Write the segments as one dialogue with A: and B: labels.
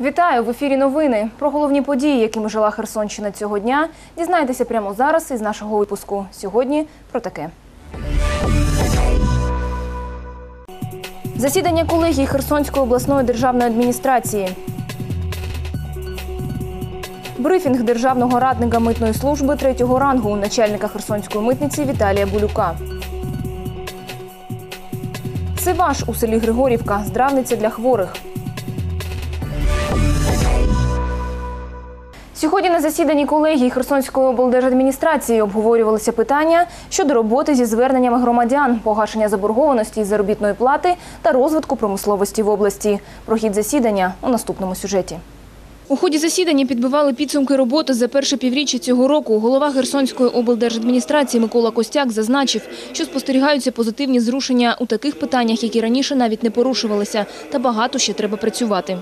A: Вітаю в ефірі. Новини про головні події, якими жила Херсонщина цього дня. Дізнайтеся прямо зараз із нашого випуску. Сьогодні про таке. Засідання колегії Херсонської обласної державної адміністрації. Брифінг державного радника митної служби третього рангу начальника Херсонської митниці Віталія Булюка. Сиваш у селі Григорівка. Здравниця для хворих. Сьогодні на засіданні колегії Херсонської облдержадміністрації обговорювалися питання щодо роботи зі зверненнями громадян, погашення заборгованості із заробітної плати та розвитку промисловості в області. Про хід засідання у наступному сюжеті. У ході засідання підбивали підсумки роботи за перше півріччя цього року. Голова Херсонської облдержадміністрації Микола Костяк зазначив, що спостерігаються позитивні зрушення у таких питаннях, які раніше навіть не порушувалися, та багато ще треба працювати.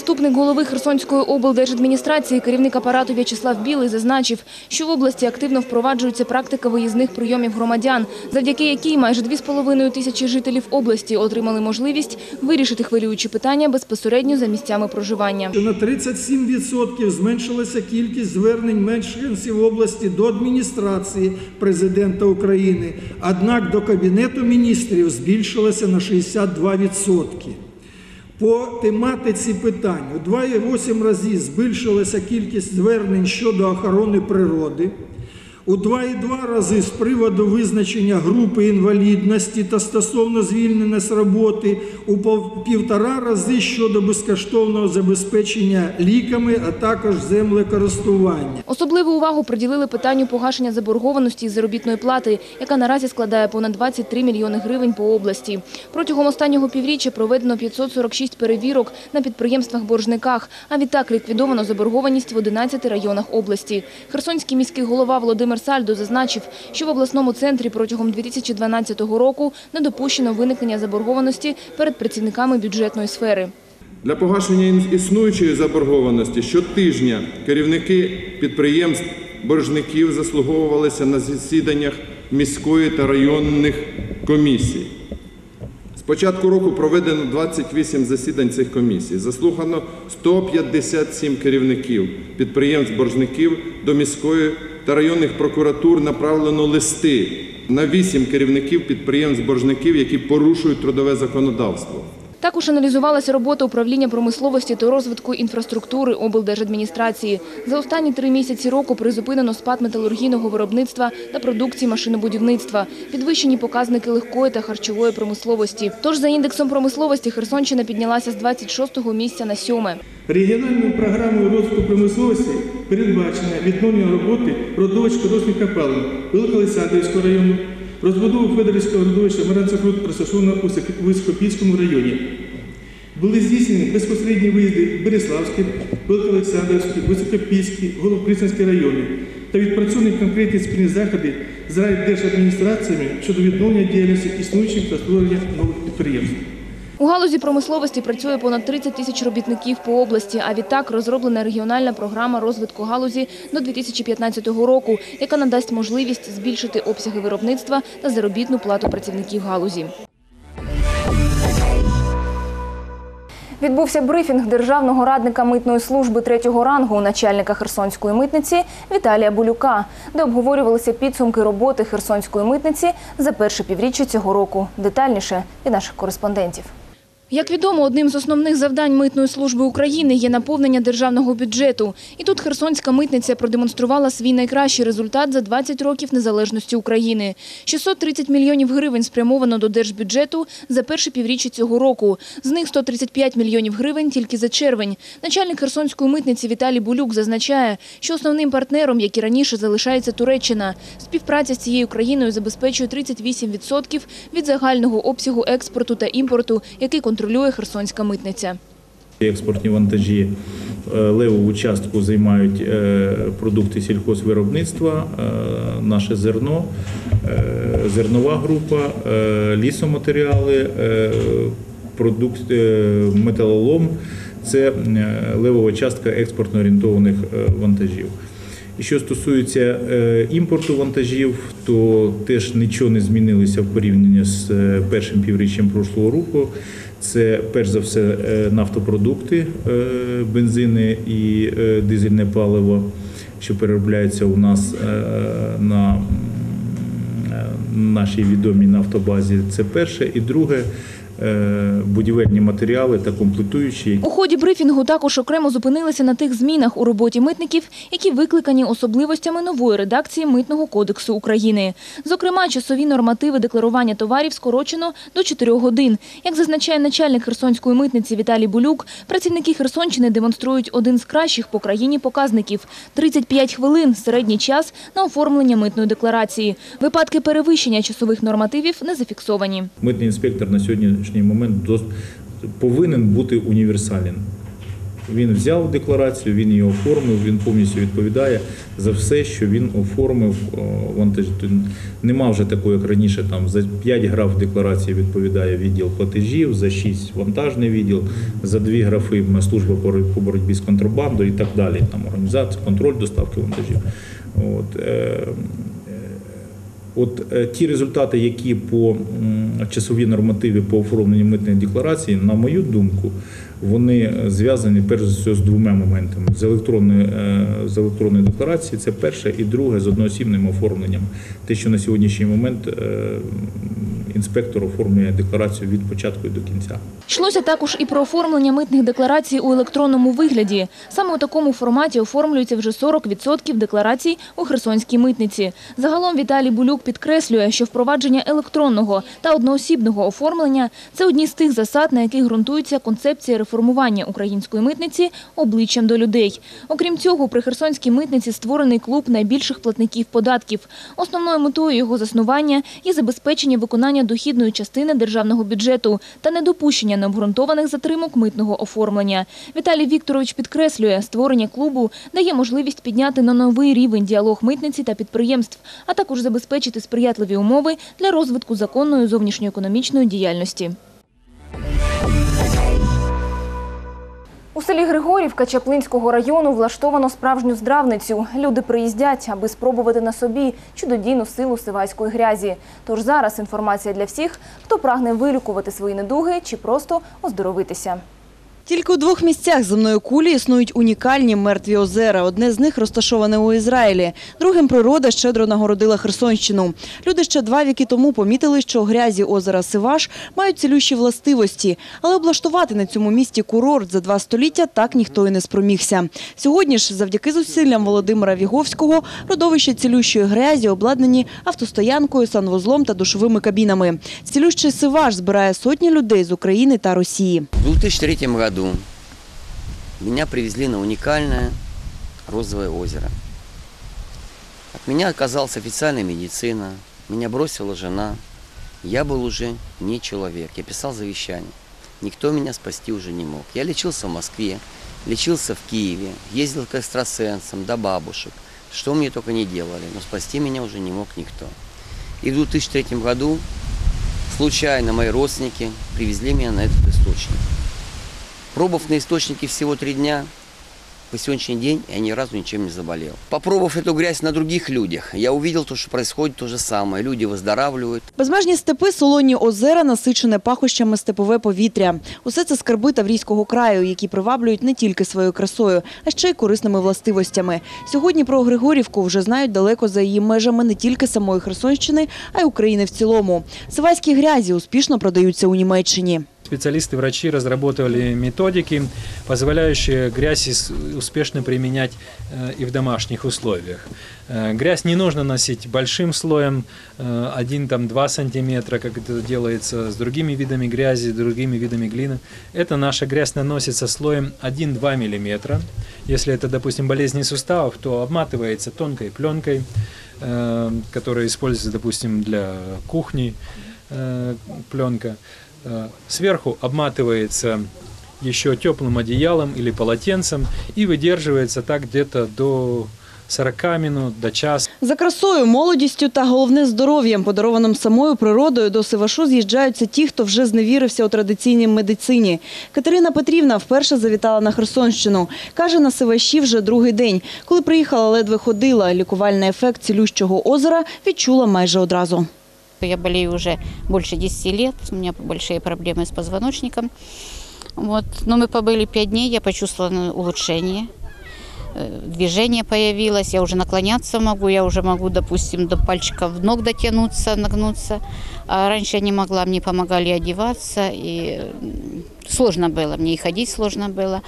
B: Заступник
A: голови Херсонської облдержадміністрації, керівник апарату В'ячеслав Білий, зазначив, що в області активно впроваджується практика виїзних прийомів громадян, завдяки якій майже 2,5 тисячі жителів області отримали можливість вирішити хвилюючі питання безпосередньо за місцями проживання.
C: На 37% зменшилася кількість звернень мешканців області до адміністрації президента України. Однак до Кабінету міністрів збільшилася на 62%. По тематиці питань у 2,8 разів збільшилася кількість звернень щодо охорони природи. У 2,2 рази з приводу визначення групи інвалідності та стосовно звільнення з роботи, у пов- півтора рази щодо безкоштовного забезпечення ліками, а також землекористування.
A: Особливу увагу приділили питанню погашення заборгованості із заробітної плати, яка наразі складає понад 23 мільйони гривень по області. Протягом останнього півріччя проведено 546 перевірок на підприємствах-боржниках, а відтак ліквідовано заборгованість в 11 районах області. Херсонський міський голова Володимир Сальдо зазначив, що в обласному центрі протягом 2012 року не допущено виникнення заборгованості перед працівниками бюджетної сфери.
D: Для погашення існуючої заборгованості щотижня керівники підприємств боржників заслуговувалися на засіданнях міської та районних комісій. З початку року проведено 28 засідань цих комісій. Заслухано 157 керівників підприємств боржників до міської та районних прокуратур направлено листи на вісім керівників підприємств боржників, які порушують трудове законодавство.
A: Також аналізувалася робота управління промисловості та розвитку інфраструктури облдержадміністрації. За останні три місяці року призупинено спад металургійного виробництва та продукції машинобудівництва, підвищені показники легкої та харчової промисловості. Тож за індексом промисловості Херсонщина піднялася з 26-го місця на сьоме.
E: Регіональною програмою розвитку промисловості передбачено відновлення роботи родовищ корисних копалин Великоолександрівського району, розбудову Федорівського родовища Маранцефрут розташованого у Високопільському районі. Були здійснені безпосередні виїзди в Береславський, Великоолександрівський, Високопільський, Головокрицянський райони та відпрацьовані конкретні спільні заходи з райдержадміністраціями щодо відновлення діяльності існуючих та створення нових підприємств.
A: У галузі промисловості працює понад 30 тисяч робітників по області, а відтак розроблена регіональна програма розвитку галузі до 2015 року, яка надасть можливість збільшити обсяги виробництва та заробітну плату працівників галузі. Відбувся брифінг державного радника митної служби третього рангу начальника Херсонської митниці Віталія Булюка, де обговорювалися підсумки роботи Херсонської митниці за перше півріччя цього року. Детальніше від наших кореспондентів. Як відомо, одним з основних завдань Митної служби України є наповнення державного бюджету. І тут Херсонська митниця продемонструвала свій найкращий результат за 20 років незалежності України. 630 мільйонів гривень спрямовано до держбюджету за перше півріччя цього року. З них 135 мільйонів гривень тільки за червень. Начальник Херсонської митниці Віталій Булюк зазначає, що основним партнером, як і раніше, залишається Туреччина. Співпраця з цією країною забезпечує 38% від загального обсягу експорту та імпорту, який контролює Херсонська митниця.
F: Експортні вантажі е, левову частку займають е, продукти сільхозвиробництва, е, наше зерно, зернова група, лісоматеріали, продукт, металолом. Це левова частка експортно орієнтованих вантажів. І що стосується імпорту вантажів, то теж нічого не змінилося в порівнянні з першим півріччям прошлого року. Це перш за все е, нафтопродукти, е, бензини і е, дизельне паливо, що переробляється у нас на нашій відомій нафтобазі. Це перше. І друге будівельні матеріали та комплектуючі,
A: У ході брифінгу також окремо зупинилися на тих змінах у роботі митників, які викликані особливостями нової редакції Митного кодексу України. Зокрема, часові нормативи декларування товарів скорочено до 4 годин. Як зазначає начальник Херсонської митниці Віталій Булюк, працівники Херсонщини демонструють один з кращих по країні показників – 35 хвилин – середній час на оформлення митної декларації. Випадки перевищення часових нормативів не зафіксовані.
F: Митний інспектор на сьогоднішній момент повинен бути універсален. Він взяв декларацію, він її оформив, він повністю відповідає за все, що він оформив Нема вже такого, як раніше, там за 5 граф декларації відповідає відділ платежів, за 6 вантажний відділ, за 2 графи служба по боротьбі з контрабандою і так далі. Там організація, контроль доставки вантажів. От, е, От е, ті результати, які по часовій нормативі по оформленню митної декларації, на мою думку, вони е, зв'язані перш за все з двома моментами: з електронної, е, з електронної декларації, це перше, і друге з одноосібним оформленням. Те, що на сьогоднішній момент інспектор оформлює декларацію від початку до кінця.
A: Йшлося також і про оформлення митних декларацій у електронному вигляді. Саме у такому форматі оформлюється вже 40% декларацій у Херсонській митниці. Загалом Віталій Булюк підкреслює, що впровадження електронного та одноосібного оформлення – це одні з тих засад, на яких ґрунтується концепція реформування української митниці обличчям до людей. Окрім цього, при Херсонській митниці створений клуб найбільших платників податків. Основною метою його заснування є забезпечення виконання дохідної частини державного бюджету та недопущення необґрунтованих затримок митного оформлення. Віталій Вікторович підкреслює, створення клубу дає можливість підняти на новий рівень діалог митниці та підприємств, а також забезпечити сприятливі умови для розвитку законної зовнішньоекономічної діяльності. У селі Григорівка Чаплинського району влаштовано справжню здравницю. Люди приїздять, аби спробувати на собі чудодійну силу сивайської грязі. Тож зараз інформація для всіх, хто прагне вилікувати свої недуги чи просто оздоровитися.
G: Тільки у двох місцях земної кулі існують унікальні мертві озера. Одне з них розташоване у Ізраїлі. Другим природа щедро нагородила Херсонщину. Люди ще два віки тому помітили, що грязі озера Сиваш мають цілющі властивості. Але облаштувати на цьому місті курорт за два століття так ніхто і не спромігся. Сьогодні ж, завдяки зусиллям Володимира Віговського, родовище цілющої грязі обладнані автостоянкою, санвузлом та душовими кабінами. Цілющий Сиваш збирає сотні людей з України та Росії.
H: В 2003 году меня привезли на уникальное розовое озеро. От меня оказалась официальная медицина, меня бросила жена. Я был уже не человек, я писал завещание. Никто меня спасти уже не мог. Я лечился в Москве, лечился в Киеве, ездил к экстрасенсам, до бабушек. Что мне только не делали, но спасти меня уже не мог никто. И в 2003 году случайно мои родственники привезли меня на этот источник. Пробыв на источнике всего три дня, по сегодняшний день я ни разу ничем не заболел. Попробовав эту грязь на других людях, я увидел то, что происходит то же самое. Люди выздоравливают,
G: Безмежні степи, солоні озера, насичене пахощами степове повітря. Усе це скарби Таврійського краю, які приваблюють не тільки своєю красою, а ще й корисними властивостями. Сьогодні про Григорівку вже знають далеко за її межами не тільки самої Херсонщини, а й України в цілому. Сивайські грязі успішно продаються у Німеччині.
I: Специалисты, врачи разработали методики, позволяющие грязь успешно применять э, и в домашних условиях. Э, Грязь не нужно носить большим слоем, 1-2 сантиметра, как это делается с другими видами грязи, другими видами глины. Это наша грязь наносится слоем 1-2 миллиметра. Если это, допустим, болезни суставов, то обматывается тонкой пленкой, э, которая используется, допустим, для кухни, э, пленка. Э, Сверху обматывается еще теплым одеялом или полотенцем и выдерживается так где-то до 40 минут, до часа.
G: За красою, молодістю та головне здоров'ям, подарованим самою природою, до Сивашу з'їжджаються ті, хто вже зневірився у традиційній медицині. Катерина Петрівна вперше завітала на Херсонщину. Каже, на Сиваші вже другий день. Коли приїхала, ледве ходила. Лікувальний ефект цілющого озера відчула майже одразу.
J: Я болею уже больше 10 лет, у меня большие проблемы с позвоночником. Вот. Но мы побыли 5 дней, я почувствовала ну, улучшение. Э, Движение появилось, я уже наклоняться могу, я уже могу, допустим, до пальчиков ног дотянуться, нагнуться. А раньше я не могла, мне помогали одеваться, и м, сложно было, мне и ходить сложно было.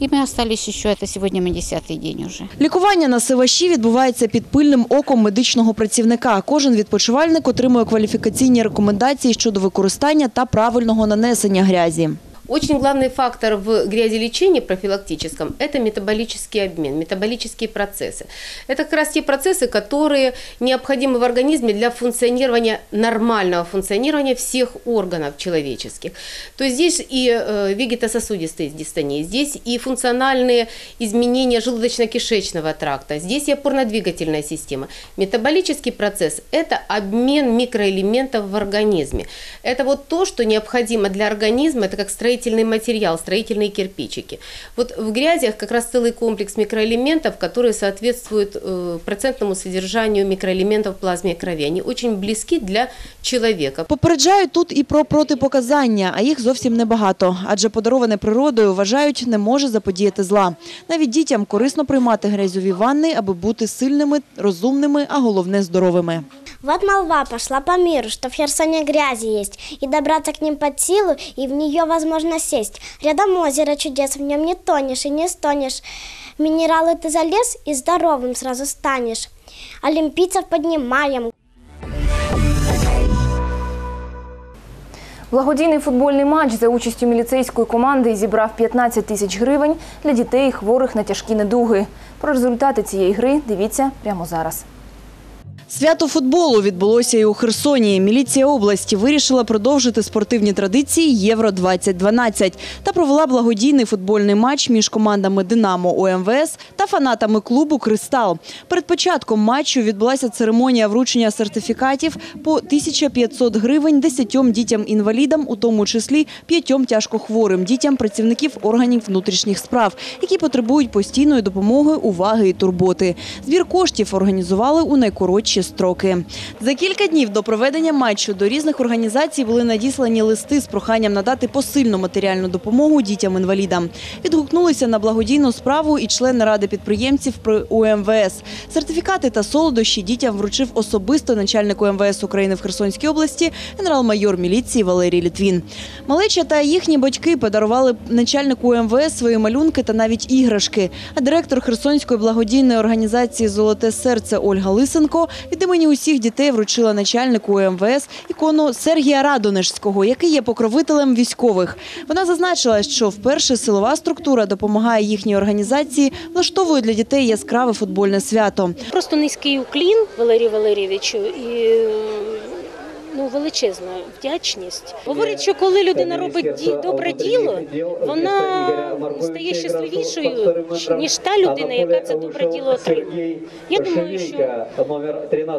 J: И мы остались еще, это сегодня мы десятый день уже.
G: Лікування на Сиваші відбувається під пильним оком медичного працівника. Кожен відпочивальник отримує кваліфікаційні рекомендації щодо використання та правильного нанесення грязі.
K: Очень главный фактор в грязелечении профилактическом – это метаболический обмен, метаболические процессы. Это как раз те процессы, которые необходимы в организме для функционирования, нормального функционирования всех органов человеческих. То есть здесь и э, вегетососудистые дистонии, здесь и функциональные изменения желудочно-кишечного тракта, здесь и опорно-двигательная система. Метаболический процесс – это обмен микроэлементов в организме. Это вот то, что необходимо для организма, это как строительный материал, строительные кирпичики. Вот в грязях как раз целый комплекс микроэлементов, которые соответствуют э, процентному содержанию микроэлементов в плазме крови. Они очень близки для человека.
G: Попереджають тут і про протипоказання, а їх зовсім небагато. Адже подароване природою, вважають, не може заподіяти зла. Навіть дітям корисно приймати грязьові ванни, аби бути сильними, розумними, а головне – здоровими.
L: Вот молва пошла по миру, что в Херсоне грязи есть, и добраться к ним под силу, и в нее возможно сесть. Рядом озеро чудес, в нем не тонешь и не стонешь. В Минералы ты залез, и здоровым сразу станешь. Олимпийцев поднимаем,
A: Благодійний футбольний матч за участю міліцейської команди зібрав 15 тисяч гривень для дітей, хворих на тяжкі недуги. Про результати цієї гри дивіться прямо зараз.
G: Свято футболу відбулося і у Херсоні. Міліція області вирішила продовжити спортивні традиції Євро-2012 та провела благодійний футбольний матч між командами «Динамо» ОМВС та фанатами клубу «Кристал». Перед початком матчу відбулася церемонія вручення сертифікатів по 1500 гривень 10 дітям-інвалідам, у тому числі п'ятьом тяжкохворим дітям працівників органів внутрішніх справ, які потребують постійної допомоги, уваги і турботи. Збір коштів організували у найкоротші строки. За кілька днів до проведення матчу до різних організацій були надіслані листи з проханням надати посильну матеріальну допомогу дітям-інвалідам. Відгукнулися на благодійну справу і члени ради підприємців при УМВС. Сертифікати та солодощі дітям вручив особисто начальник УМВС України в Херсонській області генерал-майор міліції Валерій Літвін. Малеча та їхні батьки подарували начальнику УМВС свої малюнки та навіть іграшки. А директор Херсонської благодійної організації Золоте серце Ольга Лисенко від імені усіх дітей вручила начальнику МВС ікону Сергія Радонежського, який є покровителем військових. Вона зазначила, що вперше силова структура допомагає їхній організації, влаштовує для дітей яскраве футбольне свято.
M: Просто низький уклін Валерію Валерійовичу і ну, величезна вдячність. Говорить, що коли людина робить ді- добре діло, вона стає щасливішою, ніж та людина, яка це добре діло отримує. Я думаю, що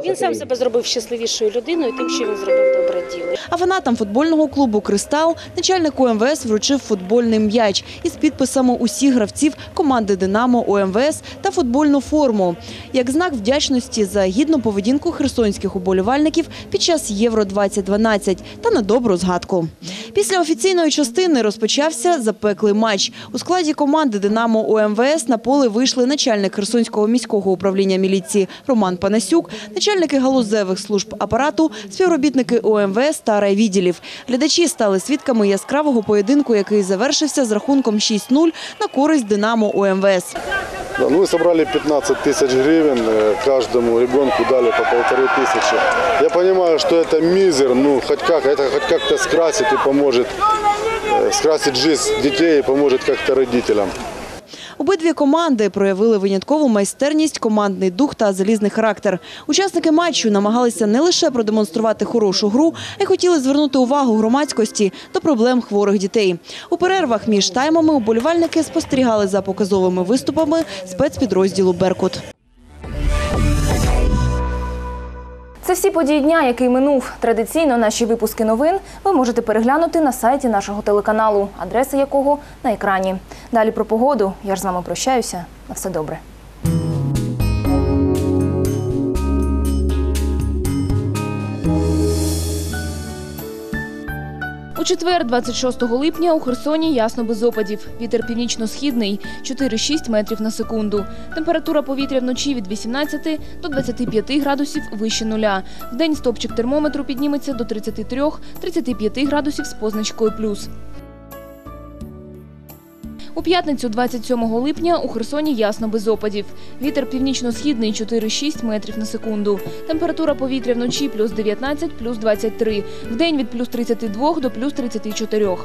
M: він сам себе зробив щасливішою людиною, тим, що він зробив добре діло.
G: А фанатам футбольного клубу Кристал начальник УМВС вручив футбольний м'яч із підписами усіх гравців команди Динамо УМВС та футбольну форму як знак вдячності за гідну поведінку херсонських уболівальників під час Євро 2012 та на добру згадку. Після офіційної частини розпочався запеклий матч. У складі команди Динамо УМВС на поле вийшли начальник Херсонського міського управління міліції Роман Панасюк, начальники галузевих служб апарату, співробітники УМВС та райвідділів. Глядачі стали свідками яскравого поєдинку, який завершився з рахунком 6-0 на користь Динамо УМВС.
N: Да, ну, мы собрали 15 тысяч гривен, э, каждому ребенку дали по полторы тысячи. Я понимаю, что это мизер, ну, хоть как, это хоть как-то скрасит и поможет, э, скрасит жизнь детей и поможет как-то родителям.
G: Обидві команди проявили виняткову майстерність, командний дух та залізний характер. Учасники матчу намагалися не лише продемонструвати хорошу гру, а й хотіли звернути увагу громадськості до проблем хворих дітей. У перервах між таймами уболівальники спостерігали за показовими виступами спецпідрозділу Беркут.
A: Це всі події дня, який минув. Традиційно наші випуски новин ви можете переглянути на сайті нашого телеканалу, адреса якого на екрані. Далі про погоду. Я ж з вами прощаюся. На все добре. У четвер, 26 липня, у Херсоні ясно без опадів. Вітер північно-східний 4-6 метрів на секунду. Температура повітря вночі від 18 до 25 градусів вище нуля. В день стопчик термометру підніметься до 33-35 градусів з позначкою плюс. У п'ятницю, 27 липня, у Херсоні ясно без опадів. Вітер північно-східний 4-6 метрів на секунду. Температура повітря вночі плюс 19, плюс 23. день від плюс 32 до плюс 34.